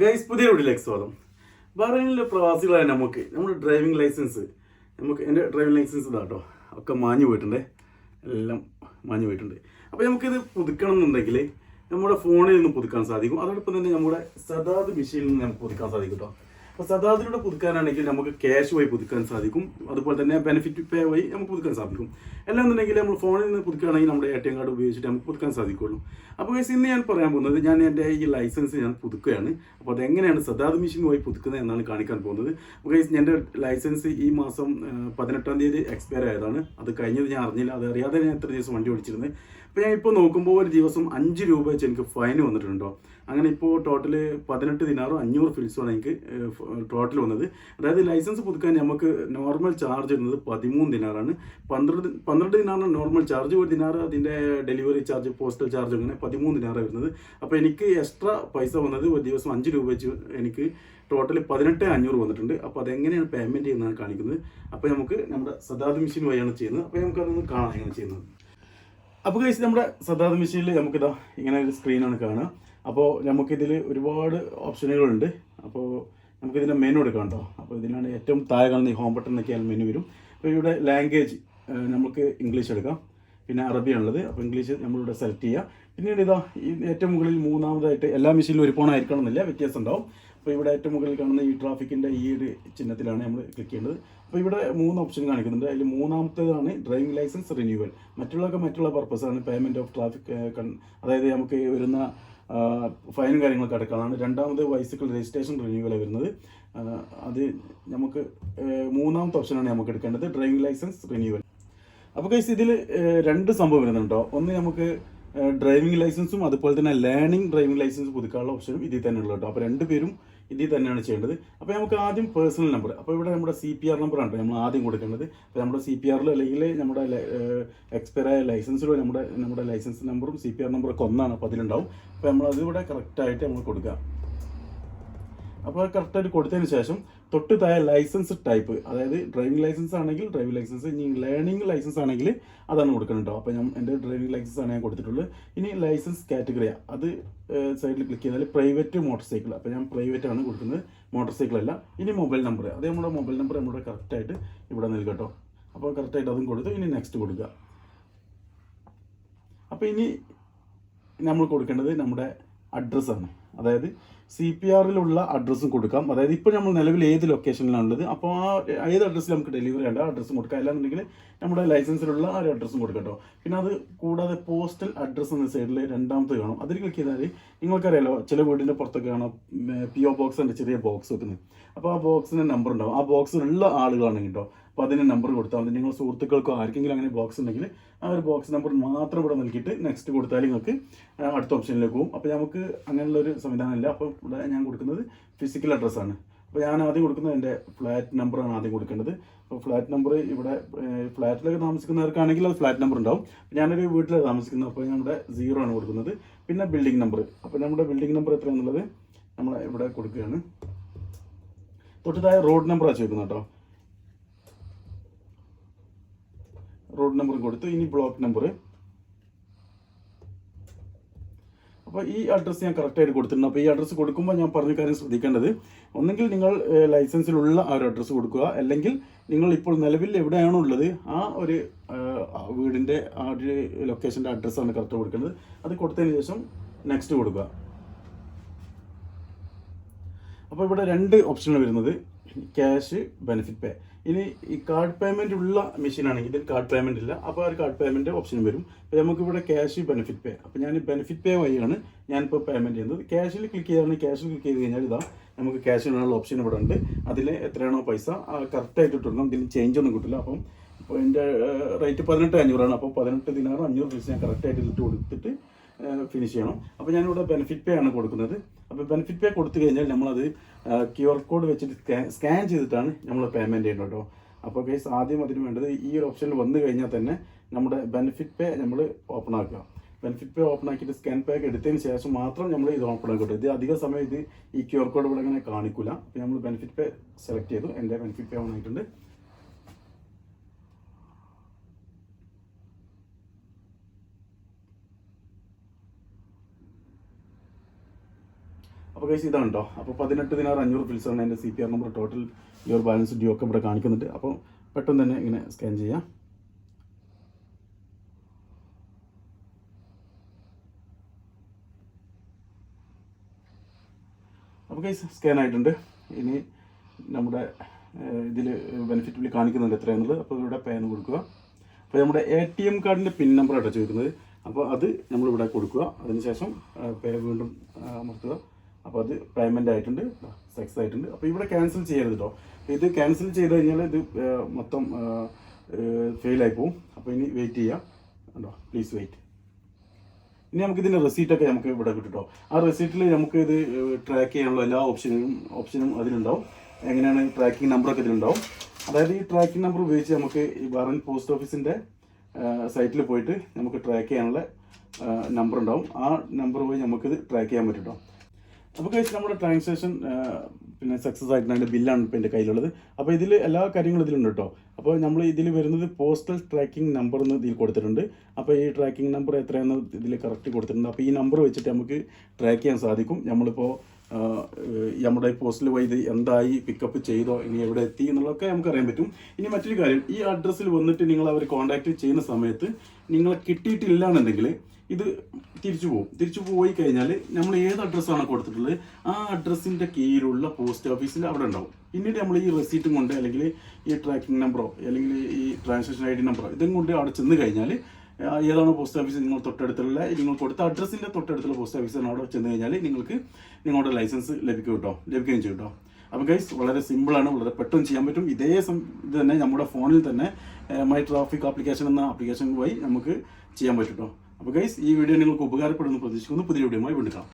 Guys പുതിയ വീട്ടിലേക്ക് സ്വാഗതം. ബഹ്റൈനിലെ പ്രവാസികളായ നമുക്ക് നമ്മുടെ ഡ്രൈവിംഗ് ലൈസൻസ് നമുക്ക് എന്റെ ഡ്രൈവിംഗ് ലൈസൻസ് ഇതാ കേട്ടോ ഒക്കെ മാഞ്ഞു പോയിട്ടുണ്ട്. എല്ലാം മാഞ്ഞു പോയിട്ടുണ്ട്. അപ്പോൾ നമുക്കിത് പുതുക്കണം എന്നുണ്ടെങ്കിൽ നമ്മുടെ ഫോണിൽ നിന്ന് പുതുക്കാൻ സാധിക്കും. അതോടൊപ്പം തന്നെ നമ്മുടെ സദാത് മിഷീനിൽ നിന്ന് നമുക്ക് പുതുക്കാൻ സാധിക്കും കേട്ടോ അപ്പോൾ സദാതിലൂടെ പുതുക്കാനാണെങ്കിൽ നമുക്ക് ക്യാഷ് വഴി പുതുക്കാൻ സാധിക്കും. അതുപോലെ തന്നെ ബെനിഫിറ്റ് പേ വഴി നമുക്ക് പുതുക്കാൻ സാധിക്കും. എല്ലാം എന്നുണ്ടെങ്കിൽ നമ്മൾ ഫോണിൽ നിന്ന് പുതുക്കുകയാണെങ്കിൽ നമ്മുടെ എ ടി എം കാർഡ് ഉപയോഗിച്ചിട്ട് നമുക്ക് പുതുക്കാൻ സാധിക്കുള്ളൂ. അപ്പോൾ ഗൈസ് ഇന്ന് ഞാൻ പറയാൻ പോകുന്നത് ഞാൻ എന്റെ ഈ ലൈസൻസ് ഞാൻ പുതുക്കുകയാണ്. അപ്പോൾ അതെങ്ങനെയാണ് സദാത് മിഷൻ വഴി പുതുക്കുന്നത് എന്നാണ് കാണിക്കാൻ പോകുന്നത്. എന്റെ എന്റെ ലൈസൻസ് ഈ മാസം പതിനെട്ടാം തീയതി എക്സ്പയർ ആയതാണ്. അത് കഴിഞ്ഞത് ഞാൻ അറിഞ്ഞില്ല. അത് അറിയാതെ ഞാൻ എത്ര ദിവസം വണ്ടി ഓടിച്ചിരുന്നത്. അപ്പോൾ ഞാൻ ഇപ്പോൾ നോക്കുമ്പോൾ ഒരു ദിവസം അഞ്ച് രൂപ വെച്ച് എനിക്ക് ഫൈൻ വന്നിട്ടുണ്ടോ? അങ്ങനെ ഇപ്പോൾ ടോട്ടൽ പതിനെട്ട് ദിനാറും അഞ്ഞൂറ് ഫിൽസുമാണ് എനിക്ക് ടോട്ടൽ വന്നത്. അതായത് ലൈസൻസ് പുതുക്കാൻ നമുക്ക് നോർമൽ ചാർജ് വരുന്നത് പതിമൂന്ന് ദിനാറാണ് പന്ത്രണ്ട് പന്ത്രണ്ട് ദിനാറാണ് നോർമൽ ചാർജ് ഒരു ദിനാറ് അതിന്റെ ഡെലിവറി ചാർജ് പോസ്റ്റൽ ചാർജ് അങ്ങനെ പതിമൂന്ന് ദിനാറാണ് വരുന്നത്. അപ്പോൾ എനിക്ക് എക്സ്ട്രാ പൈസ വന്നത് ഒരു ദിവസം അഞ്ച് രൂപ വെച്ച് എനിക്ക് ടോട്ടൽ പതിനെട്ട് അഞ്ഞൂറ് വന്നിട്ടുണ്ട്. അപ്പോൾ അതെങ്ങനെയാണ് പേയ്മെന്റ് ചെയ്യുന്നതാണ് കാണിക്കുന്നത്. അപ്പോൾ നമുക്ക് നമ്മുടെ സദാത് മെഷീൻ വഴിയാണ് ചെയ്യുന്നത്. അപ്പോൾ നമുക്കതൊന്ന് കാണാം എങ്ങനെ ചെയ്യുന്നത്. അപ്പോൾ കഴിച്ച് നമ്മുടെ സദാത് മെഷീനിൽ നമുക്കിതാ ഇങ്ങനെ ഒരു സ്ക്രീനാണ് കാണുക അപ്പോൾ നമുക്കിതിൽ ഒരുപാട് ഓപ്ഷനുകളുണ്ട്. അപ്പോൾ നമുക്കിതിന്റെ മെനു എടുക്കാം കേട്ടോ അപ്പോൾ ഇതിനാണ് ഏറ്റവും താഴെ കാണുന്ന ഈ ഹോം ബട്ടൺ എന്നൊക്കെയാൽ മെനു വരും. അപ്പോൾ ഇവിടെ ലാംഗ്വേജ് നമുക്ക് ഇംഗ്ലീഷ് എടുക്കാം. പിന്നെ അറബിയാണുള്ളത്. അപ്പോൾ ഇംഗ്ലീഷ് നമ്മളിവിടെ സെലക്ട് ചെയ്യുക പിന്നീട് ഇതാ ഈ ഏറ്റവും മുകളിൽ മൂന്നാമതായിട്ട് എല്ലാ മെഷീനിലും ഒരു പോണായിരിക്കണം എന്നില്ല വ്യത്യാസം ഉണ്ടാവും. അപ്പോൾ ഇവിടെ ഏറ്റവും മുകളിൽ കാണുന്ന ഈ ട്രാഫിക്കിന്റെ ഈ ഒരു ചിഹ്നത്തിലാണ് നമ്മൾ ക്ലിക്ക് ചെയ്യേണ്ടത്. അപ്പോൾ ഇവിടെ മൂന്ന് ഓപ്ഷൻ കാണിക്കുന്നുണ്ട്. അതിൽ മൂന്നാമത്തേതാണ് ഡ്രൈവിംഗ് ലൈസൻസ് റിന്യൂവൽ. മറ്റുള്ളതൊക്കെ മറ്റുള്ള പർപ്പസാണ് പേയ്മെന്റ് ഓഫ് ട്രാഫിക് അതായത് നമുക്ക് വരുന്ന ഫൈനും കാര്യങ്ങളൊക്കെ അടക്കാനാണ് രണ്ടാമത് ബൈസിക്കിൾ രജിസ്ട്രേഷൻ റിന്യൂവൽ വരുന്നത്. അത് നമുക്ക് മൂന്നാമത്തെ ഓപ്ഷനാണ് നമുക്ക് എടുക്കേണ്ടത്. ഡ്രൈവിംഗ് ലൈസൻസ് റിന്യൂവൽ അപ്പോൾ കൈസ് ഇതിൽ രണ്ട് സംഭവം വരുന്നുണ്ടോ? ഒന്ന് നമുക്ക് ഡ്രൈവിംഗ് ലൈസൻസും അതുപോലെ തന്നെ ലേണിംഗ് ഡ്രൈവിംഗ് ലൈസൻസ് പുതുക്കാനുള്ള ഓപ്ഷനും ഇതിൽ തന്നെ ഉള്ളൂ കേട്ടോ. അപ്പോൾ രണ്ടുപേരും ഇതിൽ തന്നെയാണ് ചെയ്യേണ്ടത്. അപ്പോൾ നമുക്ക് ആദ്യം പേഴ്സണൽ നമ്പർ അപ്പോൾ ഇവിടെ നമ്മുടെ സി പി ആർ നമ്പറാണ് നമ്മൾ ആദ്യം കൊടുക്കേണ്ടത്. അപ്പോൾ നമ്മുടെ സി പി ആറിൽ അല്ലെങ്കിൽ നമ്മുടെ എക്സ്പയർ ആയ ലൈസൻസിലോ നമ്മുടെ നമ്മുടെ ലൈസൻസ് നമ്പറും സി പി ആർ നമ്പറൊക്കെ ഒന്നാണ് അപ്പോൾ അതിലുണ്ടാവും. അപ്പോൾ നമ്മൾ അതിവിടെ കറക്റ്റായിട്ട് നമ്മൾ കൊടുക്കുക. അപ്പോൾ കറക്റ്റായിട്ട് കൊടുത്തതിന് ശേഷം തൊട്ട് താഴെ ലൈസൻസ് ടൈപ്പ് അതായത് ഡ്രൈവിംഗ് ലൈസൻസ് ആണെങ്കിൽ ഡ്രൈവിംഗ് ലൈസൻസ് ഇനി ലേണിംഗ് ലൈസൻസ് ആണെങ്കിൽ അതാണ് കൊടുക്കണം കേട്ടോ അപ്പോൾ ഞാൻ എന്റെ ഡ്രൈവിംഗ് ലൈസൻസ് ആണ് ഞാൻ കൊടുത്തിട്ടുള്ളത്. ഇനി ലൈസൻസ് കാറ്റഗറി അത് സൈഡിൽ ക്ലിക്ക് ചെയ്താൽ പ്രൈവറ്റ് മോട്ടോർ സൈക്കിൾ അപ്പോൾ ഞാൻ പ്രൈവറ്റ് ആണ് കൊടുക്കുന്നത് മോട്ടോർ സൈക്കിൾ അല്ല. ഇനി മൊബൈൽ നമ്പർ അത് നമ്മുടെ മൊബൈൽ നമ്പർ നമ്മുടെ കറക്റ്റായിട്ട് ഇവിടെ നൽകട്ടോ അപ്പോൾ കറക്റ്റായിട്ട് അതും കൊടുത്തു ഇനി നെക്സ്റ്റ് കൊടുക്കുക. അപ്പോൾ ഇനി നമ്മൾ കൊടുക്കേണ്ടത് നമ്മുടെ അഡ്രസ്സാണ് അതായത് സി പി ആറിലുള്ള അഡ്രസ്സും കൊടുക്കാം. അതായത് ഇപ്പോൾ നമ്മൾ നിലവിൽ ഏത് ലൊക്കേഷനിലാണുള്ളത് അപ്പോൾ ആ ഏത് അഡ്രസ്സിൽ നമുക്ക് ഡെലിവറി ചെയ്യേണ്ട അഡ്രസ്സും കൊടുക്കാം. അല്ലാന്നുണ്ടെങ്കിൽ നമ്മുടെ ലൈസൻസിലുള്ള ആ ഒരു അഡ്രസ്സും കൊടുക്കട്ടോ പിന്നെ അത് കൂടാതെ പോസ്റ്റൽ അഡ്രസ്സ് എന്ന സൈഡിൽ രണ്ടാമത്തെ കാണും. അതിൽ ക്ലിക്ക് ചെയ്താൽ നിങ്ങൾക്കറിയാലോ ചില വീടിന്റെ പുറത്തൊക്കെ കാണാം പി ഒ ബോക്സ് ഉണ്ട് ചെറിയ ബോക്സ് വെക്കുന്നത്. അപ്പോൾ ആ ബോക്സിന്റെ നമ്പർ ഉണ്ടാവും. ആ ബോക്സിലുള്ള ആളുകളാണെങ്കിൽ കേട്ടോ അപ്പോൾ അതിന് നമ്പർ കൊടുത്താൽ മതി. നിങ്ങൾ സുഹൃത്തുക്കൾക്കോ ആർക്കെങ്കിലും അങ്ങനെ ബോക്സ് ഉണ്ടെങ്കിൽ ആ ഒരു ബോക്സ് നമ്പർ മാത്രം ഇവിടെ നൽകിയിട്ട് നെക്സ്റ്റ് കൊടുത്താൽ നിങ്ങൾക്ക് അടുത്ത ഓപ്ഷനിലേക്ക് പോകും. അപ്പോൾ നമുക്ക് അങ്ങനെയുള്ള ഒരു സംവിധാനമില്ല. അപ്പോൾ ഇവിടെ ഞാൻ കൊടുക്കുന്നത് ഫിസിക്കൽ അഡ്രസ്സാണ് അപ്പോൾ ഞാൻ ആദ്യം കൊടുക്കുന്നത് എന്റെ ഫ്ലാറ്റ് നമ്പറാണ് ആദ്യം കൊടുക്കേണ്ടത്. അപ്പോൾ ഫ്ലാറ്റ് നമ്പർ ഇവിടെ ഫ്ലാറ്റിലൊക്കെ താമസിക്കുന്നവർക്കാണെങ്കിൽ അത് ഫ്ലാറ്റ് നമ്പർ ഉണ്ടാവും. ഞാനൊരു വീട്ടിലാണ് താമസിക്കുന്നത്. അപ്പോൾ ഞാൻ ഇവിടെ സീറോ ആണ് കൊടുക്കുന്നത്. പിന്നെ ബിൽഡിംഗ് നമ്പർ അപ്പോൾ നമ്മുടെ ബിൽഡിംഗ് നമ്പർ എത്രയാണെന്നുള്ളത് നമ്മൾ ഇവിടെ കൊടുക്കുകയാണ്. തൊട്ടതായ റോഡ് നമ്പറാണ് ചോദിക്കുന്നത് കേട്ടോ. റോഡ് നമ്പർ കൊടുത്തു. ഇനി ബ്ലോക്ക് നമ്പർ അപ്പോൾ ഈ അഡ്രസ്സ് ഞാൻ കറക്റ്റായിട്ട് കൊടുത്തിട്ടുണ്ട്. അപ്പോൾ ഈ അഡ്രസ്സ് കൊടുക്കുമ്പോൾ ഞാൻ പറഞ്ഞ കാര്യം ശ്രദ്ധിക്കേണ്ടത് ഒന്നെങ്കിൽ നിങ്ങൾ ലൈസൻസിലുള്ള ആ ഒരു അഡ്രസ്സ് കൊടുക്കുക. അല്ലെങ്കിൽ നിങ്ങൾ ഇപ്പോൾ നിലവിൽ എവിടെയാണോ ഉള്ളത് ആ ഒരു വീടിന്റെ ആ ഒരു ലൊക്കേഷന്റെ അഡ്രസ്സാണ് കറക്റ്റ് കൊടുക്കേണ്ടത്. അത് കൊടുത്തതിന് ശേഷം നെക്സ്റ്റ് കൊടുക്കുക. അപ്പോൾ ഇവിടെ രണ്ട് ഓപ്ഷനാണ് വരുന്നത്. ക്യാഷ് ബെനിഫിറ്റ് പേ ഇനി ഈ കാർഡ് പേയ്മെന്റ് ഉള്ള മെഷീൻ ആണെങ്കിൽ ഇതിൽ കാർഡ് പേയ്മെന്റ് ഇല്ല. അപ്പോൾ ആ ഒരു കാർഡ് പേയ്മെന്റ് ഓപ്ഷൻ വരും. അപ്പോൾ നമുക്ക് ഇവിടെ ക്യാഷ് ബെനിഫിറ്റ് പേ അപ്പോൾ ഞാൻ ബെനിഫിറ്റ് പേ വഴിയാണ് ഞാനിപ്പോൾ പേയ്മെന്റ് ചെയ്യുന്നത്. ക്യാഷിൽ ക്ലിക്ക് ചെയ്താണ്. ക്യാഷിൽ ക്ലിക്ക് ചെയ്ത് കഴിഞ്ഞാൽ ഇതാ നമുക്ക് ക്യാഷ് ഇടാനുള്ള ഓപ്ഷൻ ഇവിടെ ഉണ്ട്. അതിൽ എത്രയാണോ പൈസ. കറക്റ്റായിട്ട് കൊടുക്കണം ഇതിൽ ചേഞ്ച് ഒന്നും കിട്ടില്ല. അപ്പം ഇപ്പോൾ എന്റെ റേറ്റ് പതിനെട്ട് അഞ്ഞൂറാണ്. അപ്പോൾ പതിനെട്ട് ദിനാറ് അഞ്ഞൂറ് പൈസ ഞാൻ കറക്റ്റായിട്ട് ഇട്ട് കൊടുത്തിട്ട് ഫിനിഷ് ചെയ്യണം. അപ്പോൾ ഞാനിവിടെ ബെനിഫിറ്റ് പേ ആണ് കൊടുക്കുന്നത്. അപ്പോൾ ബെനിഫിറ്റ് പേ കൊടുത്തു കഴിഞ്ഞാൽ നമ്മളത് ക്യു ആർ കോഡ് വെച്ചിട്ട് സ്കാൻ ചെയ്തിട്ടാണ് നമ്മൾ പേയ്മെന്റ് ചെയ്യേണ്ടത് കേട്ടോ അപ്പോൾ കേസ് ആദ്യം അതിന് വേണ്ടത് ഈ ഒരു ഓപ്ഷനിൽ വന്നു കഴിഞ്ഞാൽ തന്നെ നമ്മുടെ ബെനിഫിറ്റ് പേ നമ്മൾ ഓപ്പൺ ആക്കുക. ബെനിഫിറ്റ് പേ ഓപ്പൺ ആക്കിയിട്ട് സ്കാൻ പാക്ക് എടുത്തതിന് ശേഷം മാത്രം നമ്മൾ ഇത് ഓപ്പൺ ആക്കട്ടെ ഇത് അധിക സമയം ഇത് ഈ ക്യു ആർ കോഡ് ഇവിടെ അങ്ങനെ കാണിക്കില്ല അപ്പോൾ നമ്മൾ ബെനിഫിറ്റ് പേ സെലക്ട് ചെയ്തു. എന്റെ ബെനിഫിറ്റ് പേ ഓൺ ആയിട്ടുണ്ട്. അപ്പോൾ കേസ് ഇതാണ് കേട്ടോ അപ്പോൾ പതിനെട്ട് ദിനാറ് അഞ്ഞൂറ് ആണ് എന്റെ C P R number total your balance due ഒക്കെ ഇവിടെ കാണിക്കുന്നുണ്ട്. അപ്പോൾ പെട്ടെന്ന് തന്നെ ഇങ്ങനെ സ്കാൻ ചെയ്യാം. അപ്പോൾ കേസ് സ്കാൻ ആയിട്ടുണ്ട്. ഇനി നമ്മുടെ ഇതിൽ ബെനിഫിറ്റ് ബില്ല് കാണിക്കുന്നുണ്ട് എത്രയാണെന്നുള്ളത് അപ്പോൾ ഇവിടെ പേ എന്ന് കൊടുക്കുക. അപ്പോൾ നമ്മുടെ എ ടി എം കാർഡിന്റെ പിൻ നമ്പർ ആട്ടോ ചോദിക്കുന്നത്. അപ്പോൾ അത് നമ്മളിവിടെ കൊടുക്കുക. അതിനുശേഷം പേ വീണ്ടും അമർത്തുക. അപ്പോൾ അത് പേയ്മെന്റ് ആയിട്ടുണ്ട് സെക്സ് ആയിട്ടുണ്ട്. അപ്പോൾ ഇവിടെ ക്യാൻസൽ ചെയ്യരുത് കേട്ടോ ഇത് ക്യാൻസൽ ചെയ്ത് കഴിഞ്ഞാൽ ഇത് മൊത്തം ഫെയിലായി പോവും. അപ്പോൾ ഇനി വെയിറ്റ് ചെയ്യാം. കേട്ടോ പ്ലീസ് വെയിറ്റ് ഇനി നമുക്ക് ഇതിന്റെ റെസീറ്റ് ഒക്കെ നമുക്ക് ഇവിടെ കിട്ടും ആ റെസീറ്റിൽ നമുക്ക് ഇത് ട്രാക്ക് ചെയ്യാനുള്ള എല്ലാ ഓപ്ഷനും ഓപ്ഷനും അതിലുണ്ടാവും. എങ്ങനെയാണ് ട്രാക്കിംഗ് നമ്പറൊക്കെ ഇതിലുണ്ടാവും. അതായത് ഈ ട്രാക്കിംഗ് നമ്പർ ഉപയോഗിച്ച് നമുക്ക് ഈ ബാറൻ പോസ്റ്റ് ഓഫീസിന്റെ സൈറ്റിൽ പോയിട്ട് നമുക്ക് ട്രാക്ക് ചെയ്യാനുള്ള നമ്പർ ഉണ്ടാവും. ആ നമ്പർ പോയി നമുക്കിത് ട്രാക്ക് ചെയ്യാൻ പറ്റും അപ്പോൾ കഴിച്ച് നമ്മുടെ ട്രാൻസാക്ഷൻ പിന്നെ സക്സസ് ആയിട്ടുണ്ട് അതിന്റെ ബില്ലാണ് ഇപ്പോൾ എന്റെ കയ്യിലുള്ളത്. അപ്പോൾ ഇതിൽ എല്ലാ കാര്യങ്ങളും ഇതിലുണ്ട് കേട്ടോ അപ്പോൾ നമ്മൾ ഇതിൽ വരുന്നത് പോസ്റ്റൽ ട്രാക്കിംഗ് നമ്പർ എന്ന് ഇതിൽ കൊടുത്തിട്ടുണ്ട്. അപ്പോൾ ഈ ട്രാക്കിംഗ് നമ്പർ എത്രയാണെന്ന് ഇതിൽ കറക്റ്റ് കൊടുത്തിട്ടുണ്ട്. അപ്പോൾ ഈ നമ്പർ വെച്ചിട്ട് നമുക്ക് ട്രാക്ക് ചെയ്യാൻ സാധിക്കും. നമ്മളിപ്പോൾ നമ്മുടെ പോസ്റ്റിൽ ഇത് എന്തായി പിക്കപ്പ് ചെയ്തോ ഇനി എവിടെ എത്തി എന്നുള്ളതൊക്കെ നമുക്ക് അറിയാൻ പറ്റും. ഇനി മറ്റൊരു കാര്യം ഈ അഡ്രസ്സിൽ വന്നിട്ട് നിങ്ങൾ അവർ കോൺടാക്ട് ചെയ്യുന്ന സമയത്ത് നിങ്ങളെ കിട്ടിയിട്ടില്ല എന്നുണ്ടെങ്കിൽ ഇത് തിരിച്ചു പോകും. തിരിച്ചു പോയി കഴിഞ്ഞാൽ നമ്മൾ ഏത് അഡ്രസ്സാണ് കൊടുത്തിട്ടുള്ളത് ആ അഡ്രസ്സിന്റെ കീഴിലുള്ള പോസ്റ്റ് ഓഫീസിൽ അവിടെ ഉണ്ടാവും. പിന്നീട് നമ്മൾ ഈ റെസീറ്റും കൊണ്ട് അല്ലെങ്കിൽ ഈ ട്രാക്കിംഗ് നമ്പറോ അല്ലെങ്കിൽ ഈ ട്രാൻസാക്ഷൻ ഐ ഡി നമ്പറോ ഇതും കൊണ്ട് അവിടെ ചെന്ന് കഴിഞ്ഞാൽ ഏതാണോ പോസ്റ്റ് ഓഫീസ് നിങ്ങൾ തൊട്ടടുത്തുള്ള നിങ്ങൾ കൊടുത്ത അഡ്രസ്സിന്റെ തൊട്ടടുത്തുള്ള പോസ്റ്റ് ഓഫീസ് അവിടെ ചെന്ന് കഴിഞ്ഞാൽ നിങ്ങൾക്ക് നിങ്ങളുടെ ലൈസൻസ് ലഭിക്കും കേട്ടോ ലഭിക്കുകയും ചെയ്യും കേട്ടോ അപ്പോൾ ഗൈസ് വളരെ സിമ്പിളാണ് വളരെ പെട്ടെന്ന് ചെയ്യാൻ പറ്റും. ഇതേ ഇത് തന്നെ നമ്മുടെ ഫോണിൽ തന്നെ മൈ ട്രാഫിക് ആപ്ലിക്കേഷൻ എന്ന ആപ്ലിക്കേഷൻ വഴി നമുക്ക് ചെയ്യാൻ പറ്റും കേട്ടോ അപ്പോൾ ഗൈസ് ഈ വീഡിയോ നിങ്ങൾക്ക് ഉപകാരപ്പെടുന്നു പ്രതീക്ഷിക്കുന്നു. പുതിയ വീഡിയോ വീണ്ടും